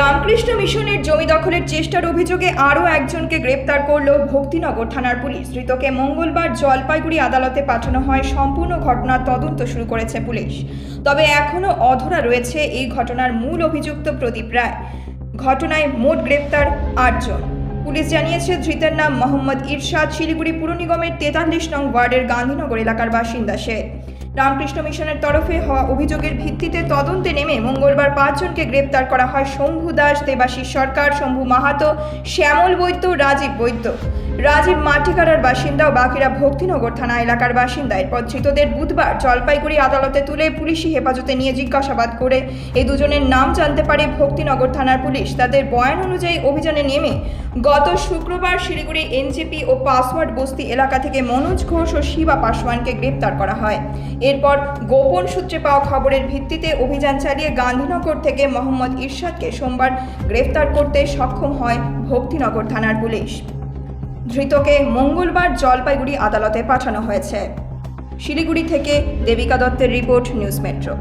রামকৃষ্ণ মিশনের জমি দখলের চেষ্টার অভিযোগে আরও একজনকে গ্রেপ্তার করল ভক্তিনগর থানার পুলিশ। ধৃতকে মঙ্গলবার জলপাইগুড়ি আদালতে পাঠানো হয়। সম্পূর্ণ ঘটনার তদন্ত শুরু করেছে পুলিশ। তবে এখনও অধরা রয়েছে এই ঘটনার মূল অভিযুক্ত প্রদীপ রায়। ঘটনায় মোট গ্রেপ্তার আটজন। পুলিশ জানিয়েছে, ধৃতের নাম মোহাম্মদ ইরশাদ। শিলিগুড়ি পুর নিগমের তেতাল্লিশ নং ওয়ার্ডের গান্ধীনগর এলাকার বাসিন্দা সে। রামকৃষ্ণ মিশনের তরফে হওয়া অভিযোগের ভিত্তিতে তদন্তে নেমে মঙ্গলবার পাঁচজনকে গ্রেপ্তার করা হয় শম্ভু দাস, দেবাশিস সরকার, শম্ভু মাহাতো, শ্যামল বৈদ্য, রাজীব বৈদ্য। রাজীব মাটিকাড়ার বাসিন্দা ও বাকিরা ভক্তিনগর থানা এলাকার বাসিন্দা। এরপর ধৃতদের বুধবার জলপাইগুড়ি আদালতে তুলে পুলিশি হেফাজতে নিয়ে জিজ্ঞাসাবাদ করে এই দুজনের নাম জানতে পারে ভক্তিনগর থানার পুলিশ। তাদের বয়ান অনুযায়ী অভিযানে নেমে গত শুক্রবার শিলিগুড়ি এনজেপি ও পাসওয়ার্ড বস্তি এলাকা থেকে মনোজ ঘোষ ও শিবা পাসওয়ানকে গ্রেপ্তার করা হয়। এরপর গোপন সূত্রে পাওয়া খবরের ভিত্তিতে অভিযান চালিয়ে গান্ধীনগর থেকে মোহাম্মদ ইরশাদকে সোমবার গ্রেফতার করতে সক্ষম হয় ভক্তিনগর থানার পুলিশ। ধৃতকে মঙ্গলবার জলপাইগুড়ি আদালতে পাঠানো হয়েছে। শিলিগুড়ি থেকে দেবিকা দত্তের রিপোর্ট নিউজ মেট্রো।